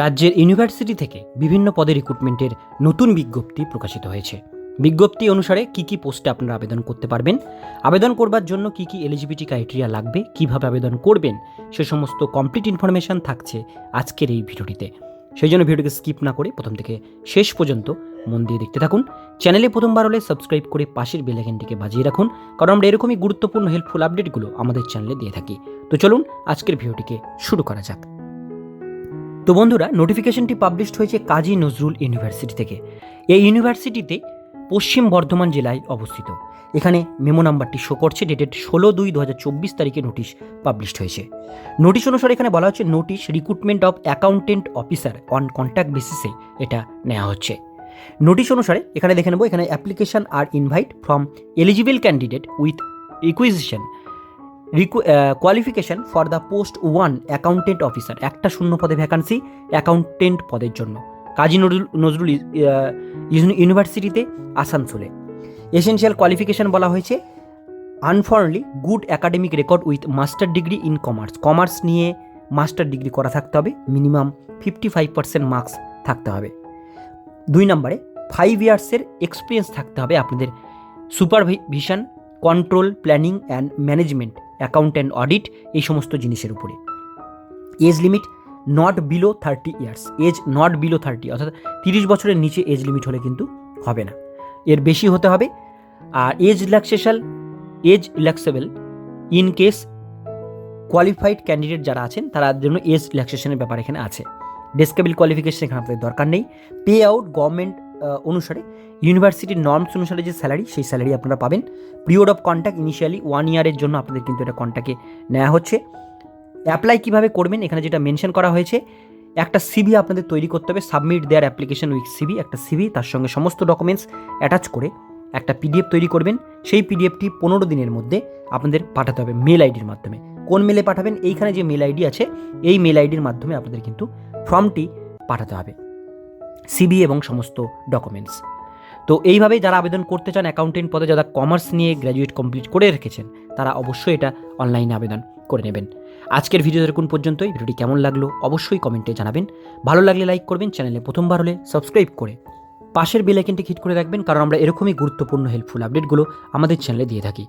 রাজ্যের ইউনিভার্সিটি থেকে বিভিন্ন পদে রিক্রুটমেন্টের নতুন বিজ্ঞপ্তি প্রকাশিত হয়েছে। বিজ্ঞপ্তি অনুসারে কি কি পোস্টে আপনারা আবেদন করতে পারবেন, আবেদন করবার জন্য কি কি এলিজিবিলিটি ক্রাইটেরিয়া লাগবে, কীভাবে আবেদন করবেন, সে সমস্ত কমপ্লিট ইনফরমেশন থাকছে আজকের এই ভিডিওটিতে। সেই জন্য ভিডিওটিকে স্কিপ না করে প্রথম থেকে শেষ পর্যন্ত মন দিয়ে দেখতে থাকুন। চ্যানেলে প্রথমবার হলে সাবস্ক্রাইব করে পাশের বেলাইকনটিকে বাজিয়ে রাখুন, কারণ আমরা এরকমই গুরুত্বপূর্ণ হেল্পফুল আপডেটগুলো আমাদের চ্যানেলে দিয়ে থাকি। তো চলুন আজকের ভিডিওটিকে শুরু করা যাক। তো বন্ধুরা নোটিফিকেশনটি পাবলিশড হয়েছে কাজী নজরুল ইউনিভার্সিটি থেকে। এই ইউনিভার্সিটিতে পশ্চিম বর্ধমান জেলায় অবস্থিত। এখানে মেমো নাম্বারটি শো করছে ডেটেড ষোলো দুই দু হাজার চব্বিশ তারিখে নোটিশ পাবলিশড হয়েছে। নোটিশ অনুসারে এখানে বলা হচ্ছে notice recruitment of accountant officer on contract বেসিসে এটা নেওয়া হচ্ছে। নোটিশ অনুসারে এখানে দেখে নেব, এখানে application are invite from eligible candidate with requisition qualification for the post one accountant officer একটা শূন্য পদে ভ্যাকান্সি অ্যাকাউন্টেন্ট পদের জন্য। কাজী নজরুল নজরুল ইউ- ইউনিভার্সিটিতে আসানসোলে। এসেনশিয়াল কোয়ালিফিকেশন বলা হয়েছে uniformly good academic record with master degree in commerce commerce নিয়ে মাস্টার ডিগ্রি করা থাকতে হবে minimum fifty five percent marks থাকতে হবে। দুই নম্বরে ফাইভ ইয়ার্সের এক্সপিরিয়েন্স থাকতে হবে আপনাদের। Supervision control planning and management account and audit, এই সমস্ত জিনিসের উপরে। Age limit not below thirty years. Age not below thirty, অর্থাৎ তিরিশ বছরের নিচে এজ লিমিট হলে কিন্তু হবে না। এর বেশি হতে হবে, আর age relaxation age relaxable in case qualified candidate যারা আছেন, তারা জন্য এজ রিল্যাক্সেশনের ব্যাপার এখানে আছে। ডেসকেবল কোয়ালিফিকেশন এখানে আপনাদের দরকার নেই। পে আউট গভর্নমেন্ট অনুসারে, ইউনিভার্সিটির নর্মস অনুসারে যে স্যালারি সেই স্যালারি আপনারা পাবেন। Period of contract initially one ইয়ারের জন্য আপনাদের কিন্তু এটা কন্ট্যাক্টে নেওয়া হচ্ছে। অ্যাপ্লাই কীভাবে করবেন, এখানে যেটা মেনশন করা হয়েছে, একটা সিভি আপনাদের তৈরি করতে হবে submit their application with CV একটা সিভি তার সঙ্গে সমস্ত ডকুমেন্টস অ্যাটাচ করে একটা পিডিএফ তৈরি করবেন। সেই পিডিএফটি পনেরো দিনের মধ্যে আপনাদের পাঠাতে হবে মেল আইডির মাধ্যমে। কোন মেলে পাঠাবেন? এইখানে যে মেল আইডি আছে, এই মেল আইডির মাধ্যমে আপনাদের কিন্তু ফর্মটি পাঠাতে হবে। সিবি এবং সমস্ত ডকুমেন্টস। তো এইভাবেই যারা আবেদন করতে চান অ্যাকাউন্টেন্ট পদে, যারা কমার্স নিয়ে গ্র্যাজুয়েট কমপ্লিট করে রেখেছেন, তারা অবশ্যই এটা অনলাইনে আবেদন করে নেবেন। আজকের ভিডিও এরকম পর্যন্তই। ভিডিওটি কেমন লাগল অবশ্যই কমেন্টে জানাবেন। ভালো লাগলে লাইক করবেন, চ্যানেলে প্রথমবার হলে সাবস্ক্রাইব করে পাশের বেল আইকনটি হিট করে রাখবেন, কারণ আমরা এরকমই গুরুত্বপূর্ণ হেল্পফুল আপডেটগুলো আমাদের চ্যানেলে দিয়ে থাকি।